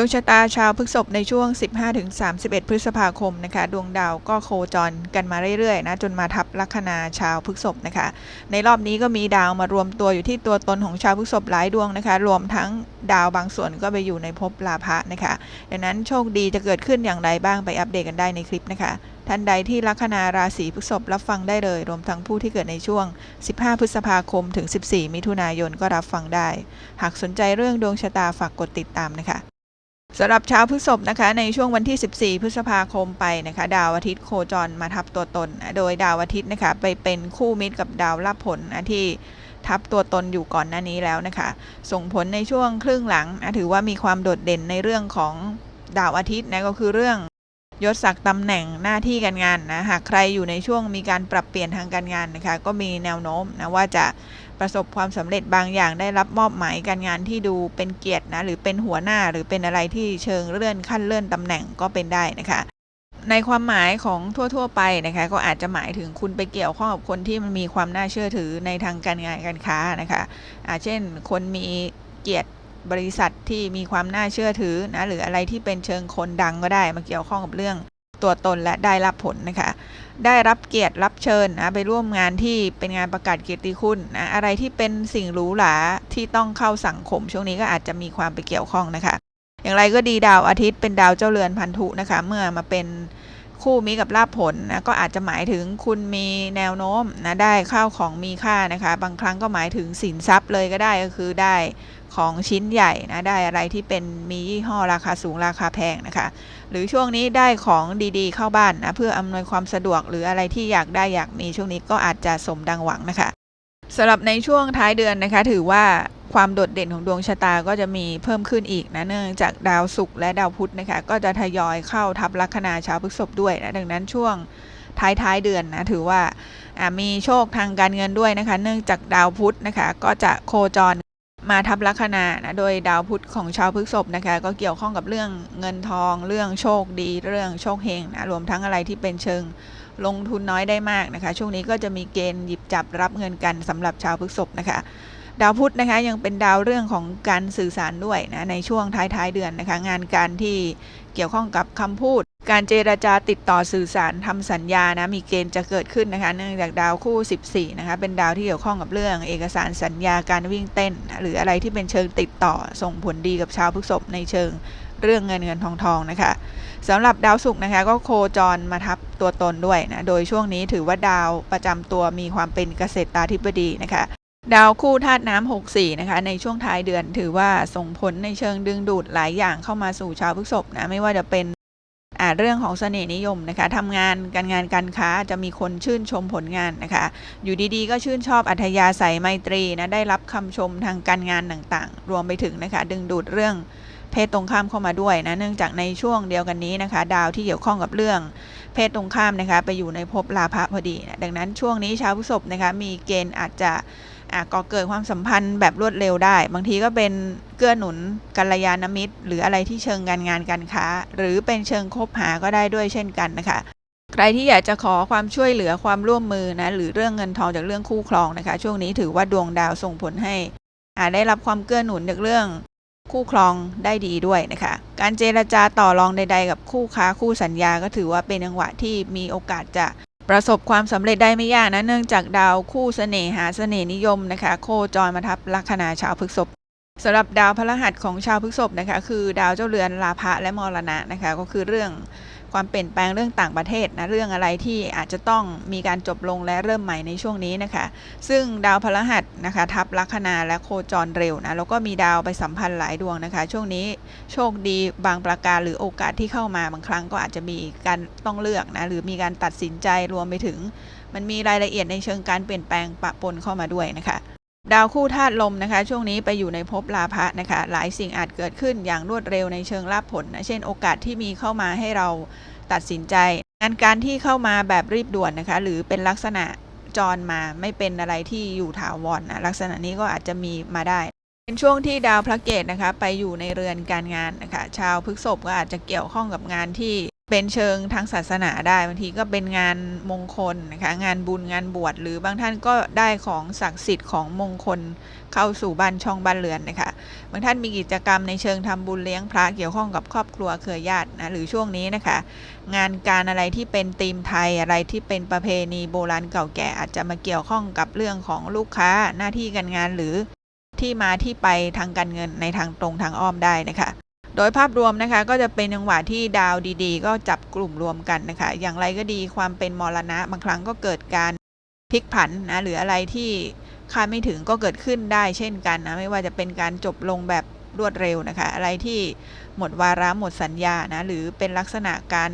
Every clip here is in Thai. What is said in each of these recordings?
ดวงชะตาชาวพฤษภในช่วง 15-31 พฤษภาคมนะคะดวงดาวก็โคจรกันมาเรื่อยๆนะจนมาทับลัคนาชาวพฤษภนะคะ ในรอบนี้ก็มีดาวมารวมตัวอยู่ที่ตัวตนของชาวพฤษภหลายดวงนะคะ รวมทั้งดาวบางส่วนก็ไปอยู่ในภพลาภะนะคะดังนั้นโชคดีจะเกิดขึ้นอย่างไรบ้างไปอัปเดตกันได้ในคลิปนะคะท่านใดที่ลัคนาราศีพฤษภรับฟังได้เลย รวมทั้งผู้ที่เกิดในช่วง 15 พฤษภาคมถึง 14 มิถุนายนก็รับฟังได้ หากสนใจเรื่องดวงชะตาฝากกดติดตามนะคะ สำหรับชาวพฤษภนะคะในช่วงวันที่ 14 พฤษภาคมไปนะคะ ดาวอาทิตย์โคจรมาทับตัวตน โดยดาวอาทิตย์นะคะไปเป็นคู่มิตรกับดาวรับผลนที่ทับตัวตนอยู่ก่อนหน้านี้แล้วนะคะ ส่งผลในช่วงครึ่งหลังนะถือว่ามีความโดดเด่นในเรื่องของดาวอาทิตย์นะก็คือเรื่องยศศักดิ์ตำแหน่งหน้าที่การงานนะหากใครอยู่ในช่วงมีการปรับเปลี่ยนทางการงานนะคะ ก็มีแนวโน้มนะว่าจะ ประสบความสำเร็จบางอย่างได้รับมอบหมายการงานที่ดูเป็นเกียรตินะหรือเป็นหัวหน้าหรือเป็นอะไรที่เชิงเลื่อนขั้นเลื่อนตำแหน่งก็เป็นได้นะคะในความหมายของทั่ว ๆ ไปนะคะก็อาจจะหมายถึงคุณไปเกี่ยวข้องกับคนที่มันมีความน่าเชื่อถือในทางการงานการค้านะคะอาเช่น คนมีเกียรติบริษัทที่มีความน่าเชื่อถือนะหรืออะไรที่เป็นเชิงคนดังก็ได้มาเกี่ยวข้องกับเรื่อง ตัวตนและได้รับผลนะคะได้รับเกียรติรับเชิญนะไปร่วมงานที่เป็นงานประกาศเกียรติคุณนะอะไรที่เป็นสิ่งหรูหราที่ต้องเข้าสังคม ช่วงนี้ก็อาจจะมีความไปเกี่ยวข้องนะคะ อย่างไรก็ดีดาวอาทิตย์เป็นดาวเจ้าเรือนพันธุนะคะ เมื่อมาเป็น คู่มิกับลาภผลนะก็อาจจะหมายถึงคุณมีแนวโน้มนะได้ข้าวของมีค่านะคะ บางครั้งก็หมายถึงสินทรัพย์เลยก็ได้ก็คือได้ของชิ้นใหญ่นะได้อะไรที่เป็นมียี่ห้อราคาสูงราคาแพงนะคะ หรือช่วงนี้ได้ของดีๆ เข้าบ้านนะเพื่ออำนวยความสะดวกหรืออะไรที่อยากได้อยากมีช่วงนี้ก็อาจจะสมดังหวังนะคะ สำหรับในช่วงท้ายเดือนนะคะ ถือว่าความโดดเด่นของดวงชะตาก็จะมีเพิ่มขึ้นอีกนะเนื่องจากดาวศุกร์และดาวพุธนะคะ ก็จะทยอยเข้าทับลัคนาชาวพฤษภด้วยนะดังนั้นช่วงท้ายท้ายๆเดือนนะถือว่าอ่ามีโชคทางการเงินด้วยนะคะ เนื่องจากดาวพุธนะคะ ก็จะโคจรมาทับลัคนานะโดยดาวพุธของชาวพฤษภนะคะ ก็เกี่ยวข้องกับเรื่องเงินทอง เรื่องโชคดี เรื่องโชคเฮงนะรวมทั้งอะไรที่เป็นเชิง ลงทุนน้อยได้มากนะคะ ช่วงนี้ก็จะมีเกณฑ์หยิบจับรับเงินกันสำหรับชาวพฤษภนะคะดาวพุธนะคะยังเป็นดาวเรื่องของการสื่อสารด้วยนะในช่วงท้ายๆเดือนนะคะ งานการที่เกี่ยวข้องกับคำพูด การเจราจาติดต่อสื่อสารทำสัญญานะมีเกณฑ์จะเกิดขึ้นนะคะ เนื่องจากดาวคู่ 14นะคะเป็นดาวที่เกี่ยวข้องกับเรื่อง เอกสารสัญญาการวิ่งเต้น หรืออะไรที่เป็นเชิงติดต่อส่งผลดีกับชาวพฤษภในเชิง เรื่องเงินเงินทองทองนะคะสำหรับดาวศุกร์นะคะก็โคจรมาทับตัวตนด้วยนะโดยช่วงนี้ถือว่าดาวประจำตัวมีความเป็นเกษตราธิบดีนะคะดาวคู่ธาตุน้ำ64 นะคะ ในช่วงท้ายเดือนถือว่าส่งผลในเชิงดึงดูดหลายอย่างเข้ามาสู่ชาวพฤษภนะไม่ว่าจะเป็นอ่าเรื่องของเสน่ห์นิยมนะคะทำงานการงานการค้าจะมีคนชื่นชมผลงานนะคะ อยู่ดีๆ ก็ชื่นชอบอัธยาศัยไมตรีนะได้รับคำชมทางการงานต่างๆ รวมไปถึงนะคะ ดึงดูดเรื่อง เพศตรงข้ามเข้ามาด้วยนะเนื่องจากในช่วงเดียวกันนี้นะคะ ดาวที่เกี่ยวข้องกับเรื่อง เพศตรงข้ามนะคะ ไปอยู่ในภพลาภะพอดีนะดังนั้นช่วงนี้ชาวพฤษภนะคะมีเกณฑ์อาจจะก่อเกิดความสัมพันธ์แบบรวดเร็วได้ บางทีก็เป็นเกื้อหนุนกัลยาณมิตร หรืออะไรที่เชิงการงานการค้า หรือเป็นเชิงคบหาก็ได้ด้วยเช่นกันนะคะใครที่อยากจะขอความช่วยเหลือความร่วมมือนะหรือเรื่องเงินทองจากเรื่องคู่ครองนะคะ ช่วงนี้ถือว่าดวงดาวส่งผลให้อาได้รับความเกื้อหนุนจากเรื่อง คู่ครองได้ดีด้วยนะคะ การเจรจาต่อรองใด ๆ กับคู่ค้าคู่สัญญาก็ถือว่าเป็นจังหวะที่มีโอกาสจะประสบความสำเร็จได้ไม่ยากนะ เนื่องจากดาวคู่เสน่หาเสน่นิยมนะคะ โคจรมาทับลัคนาชาวพฤกษภสำหรับดาวพระหัสของชาวพฤกษภนะคะ คือดาวเจ้าเรือนลาภะและมรณะนะคะ ก็คือเรื่อง ความเปลี่ยนแปลงเรื่องต่างประเทศนะเรื่องอะไรที่อาจจะต้องมีการจบลงและเริ่มใหม่ในช่วงนี้นะคะ ซึ่งดาวพฤหัสนะคะทับลัคนาและโคจรเร็วนะแล้วก็มีดาวไปสัมพันธ์หลายดวงนะคะ ช่วงนี้โชคดีบางประการหรือโอกาสที่เข้ามาบางครั้งก็อาจจะมีการต้องเลือกนะหรือมีการตัดสินใจรวมไปถึง มันมีรายละเอียดในเชิงการเปลี่ยนแปลงปะปนเข้ามาด้วยนะคะ ดาวคู่ธาตุลมนะคะ ช่วงนี้ไปอยู่ในภพลาภะนะคะ หลายสิ่งอาจเกิดขึ้นอย่างรวดเร็วในเชิงลาภผลนะเช่นโอกาสที่มีเข้ามาให้เราตัดสินใจงานการที่เข้ามาแบบรีบด่วนนะคะ หรือเป็นลักษณะจรมาไม่เป็นอะไรที่อยู่ถาวรนะลักษณะนี้ก็อาจจะมีมาได้ เป็นช่วงที่ดาวพระเกตนะคะ ไปอยู่ในเรือนการงานนะคะ ชาวพฤกษภก็อาจจะเกี่ยวข้องกับงานที่ เป็นเชิงทางศาสนาได้บางทีก็เป็นงานมงคลนะคะงานบุญงานบวชหรือบางท่านก็ได้ของศักดิ์สิทธิ์ของมงคลเข้าสู่บ้านช่องบ้านเรือนนะคะบางท่านมีกิจกรรมในเชิงทำบุญเลี้ยงพระเกี่ยวข้องกับครอบครัวเครือญาตินะหรือช่วงนี้นะคะ งานการอะไรที่เป็นธีมไทยอะไรที่เป็นประเพณีโบราณเก่าแก่อาจจะมาเกี่ยวข้องกับเรื่องของลูกค้าหน้าที่การงานหรือที่มาที่ไปทางการเงินในทางตรงทางอ้อมได้นะคะ โดยภาพรวมนะคะก็จะเป็นจังหวะที่ดาวดีๆ ก็จับกลุ่มรวมกันนะคะ อย่างไรก็ดีความเป็นมรณะบางครั้งก็เกิดการพลิกผันนะหรืออะไรที่คาดไม่ถึงก็เกิดขึ้นได้เช่นกันนะไม่ว่าจะเป็นการจบลงแบบรวดเร็วนะคะ อะไรที่หมดวาระหมดสัญญานะหรือเป็นลักษณะการ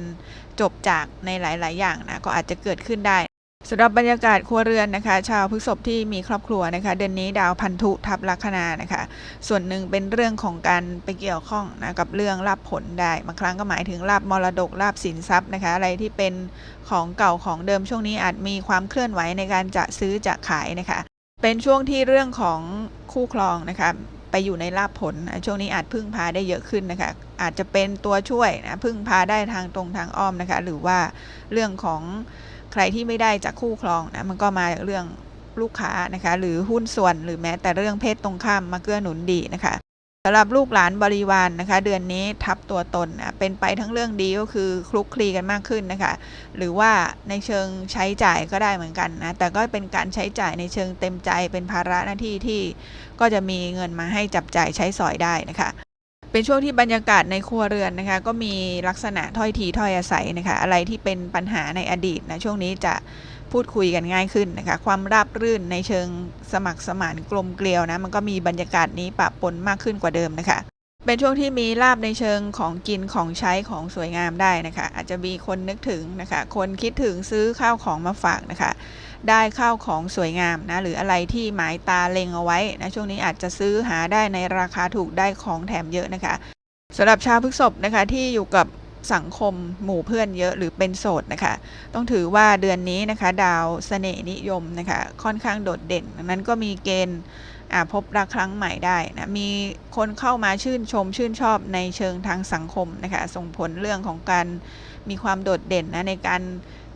จบจากในหลาย ๆ อย่างนะก็อาจจะเกิดขึ้นได้ สำหรับบรรยากาศครัวเรือนนะคะ ชาวพฤษภที่มีครอบครัวนะคะ เดือนนี้ดาวพันธุทับลัคนานะคะ ส่วนหนึ่งเป็นเรื่องของการไปเกี่ยวข้องนะกับเรื่องลาบผลได้บางครั้งก็หมายถึงลาบมรดกลาบสินทรัพย์นะคะ อะไรที่เป็นของเก่าของเดิมช่วงนี้อาจมีความเคลื่อนไหวในการจะซื้อจะขายนะคะ เป็นช่วงที่เรื่องของคู่ครองนะคะ ไปอยู่ในลาบผลนะช่วงนี้อาจพึ่งพาได้เยอะขึ้นนะคะ อาจจะเป็นตัวช่วยนะพึ่งพาได้ทางตรงทางอ้อมนะคะ หรือว่าเรื่องของใครที่ไม่ได้จากคู่ครองนะมันก็มาจากเรื่องลูกค้านะคะ หรือหุ้นส่วนหรือแม้แต่เรื่องเพศตรงข้ามมาเกื้อหนุนดีนะคะ สำหรับลูกหลานบริวารนนะคะ เดือนนี้ทับตัวตนนะเป็นไปทั้งเรื่องดีก็คือคลุกคลีกันมากขึ้นนะคะ หรือว่าในเชิงใช้จ่ายก็ได้เหมือนกันนะ แต่ก็เป็นการใช้จ่ายในเชิงเต็มใจเป็นภาระหน้าที่ที่ก็จะมีเงินมาให้จับจ่ายใช้สอยได้นะคะ เป็นช่วงที่บรรยากาศในครัวเรือนนะคะ ก็มีลักษณะถ้อยทีถ้อยอาศัยนะคะ อะไรที่เป็นปัญหาในอดีตนะช่วงนี้จะ พูดคุยกันง่ายขึ้นนะคะ ความราบรื่นในเชิงสมัครสมานกลมเกลียวนะ มันก็มีบรรยากาศนี้ปะปนมากขึ้นกว่าเดิมนะคะ เป็นช่วงที่มีลาบในเชิงของกินของใช้ของสวยงามได้นะคะ อาจจะมีคนนึกถึงนะคะ คนคิดถึงซื้อข้าวของมาฝากนะคะ ได้ข้าวของสวยงามนะ หรืออะไรที่หมายตาเล็งเอาไว้นะ ช่วงนี้อาจจะซื้อหาได้ในราคาถูกได้ของแถมเยอะนะคะสำหรับชาวพฤษภนะคะที่อยู่กับ สังคมหมู่เพื่อนเยอะหรือเป็นโสดนะคะ ต้องถือว่าเดือนนี้นะคะ ดาวเสน่ห์นิยมนะคะ ค่อนข้างโดดเด่นดังนั้นก็มีเกณฑ์พบรักครั้งใหม่ได้นะมีคนเข้ามาชื่นชมชื่นชอบในเชิงทางสังคมนะคะ ส่งผลเรื่องของการมีความโดดเด่นนะในการ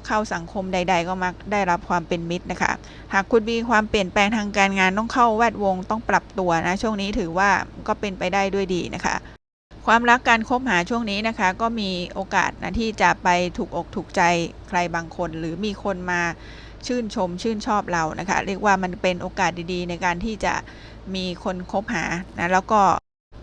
เข้าสังคมใด ๆ ก็มักได้รับความเป็นมิตรนะคะ หากคุณมีความเปลี่ยนแปลงทางการงานต้องเข้าแวดวงต้องปรับตัวนะ ช่วงนี้ถือว่าก็เป็นไปได้ด้วยดีนะคะ ความรักการคบหาช่วงนี้นะคะ ก็มีโอกาสนะที่จะไปถูกอกถูกใจใครบางคน หรือมีคนมาชื่นชมชื่นชอบเรานะคะ เรียกว่ามันเป็นโอกาสดีๆ ในการที่จะมีคนคบหานะแล้วก็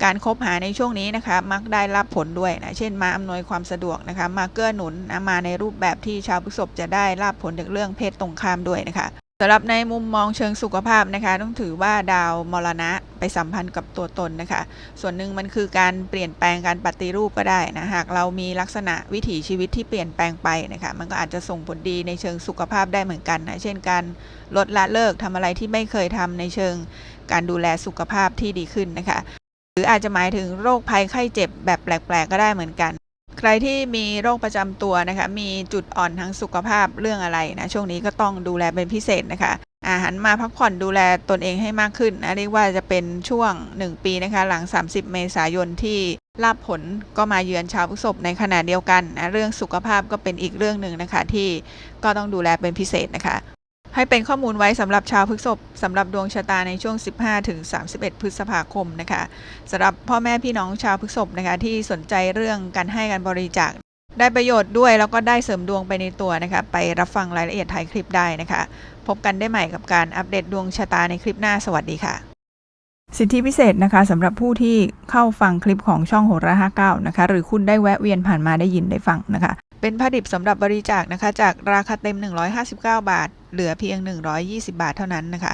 การคบหาในช่วงนี้นะคะ มักได้รับผลด้วยนะเช่นมาอำนวยความสะดวกนะคะ มาเกื้อหนุนนะมาในรูปแบบที่ชาวพฤษภจะได้รับผลจากเรื่องเพศตรงข้ามด้วยนะคะ สำหรับในมุมมองเชิงสุขภาพนะคะ ต้องถือว่าดาวมรณะไปสัมพันธ์กับตัวตนนะคะ ส่วนหนึ่งมันคือการเปลี่ยนแปลงการปฏิรูปก็ได้นะหากเรามีลักษณะวิถีชีวิตที่เปลี่ยนแปลงไปนะคะ มันก็อาจจะส่งผลดีในเชิงสุขภาพได้เหมือนกันนะเช่นการลดละเลิกทำอะไรที่ไม่เคยทำในเชิงการดูแลสุขภาพที่ดีขึ้นนะคะ หรืออาจจะหมายถึงโรคภัยไข้เจ็บแบบแปลกๆก็ได้เหมือนกัน ใครที่มีโรคประจำตัวนะคะ มีจุดอ่อนทางสุขภาพเรื่องอะไรนะช่วงนี้ก็ต้องดูแลเป็นพิเศษนะคะอาหันมาพักผ่อนดูแลตนเองให้มากขึ้นนะเรียกว่าจะเป็นช่วง 1 ปีนะคะ หลัง 30 เมษายนที่ลาบผลก็มาเยือนชาวพฤษภในขณะเดียวกันนะเรื่องสุขภาพก็เป็นอีกเรื่องหนึ่งนะคะ ที่ก็ต้องดูแลเป็นพิเศษนะคะ ให้เป็นข้อมูลไว้สำหรับชาวพฤษภสำหรับดวงชะตาในช่วง 15ถึง31 พฤษภาคมนะคะสำหรับพ่อแม่พี่น้องชาวพฤษภนะคะที่สนใจเรื่องการให้การบริจาคได้ประโยชน์ด้วยแล้วก็ได้เสริมดวงไปในตัวนะคะไปรับฟังรายละเอียดท้ายคลิปได้นะคะ พบกันได้ใหม่กับการอัปเดตดวงชะตาในคลิปหน้าสวัสดีค่ะ สิทธิพิเศษนะคะสำหรับผู้ที่เข้าฟังคลิปของช่องโหราห้าเก้านะคะ หรือคุณได้แวะเวียนผ่านมาได้ยินได้ฟังนะคะ เป็นผ้าดิบสำหรับบริจาคนะคะ จากราคาเต็ม 159 บาท เหลือเพียง 120 บาทเท่านั้นนะคะ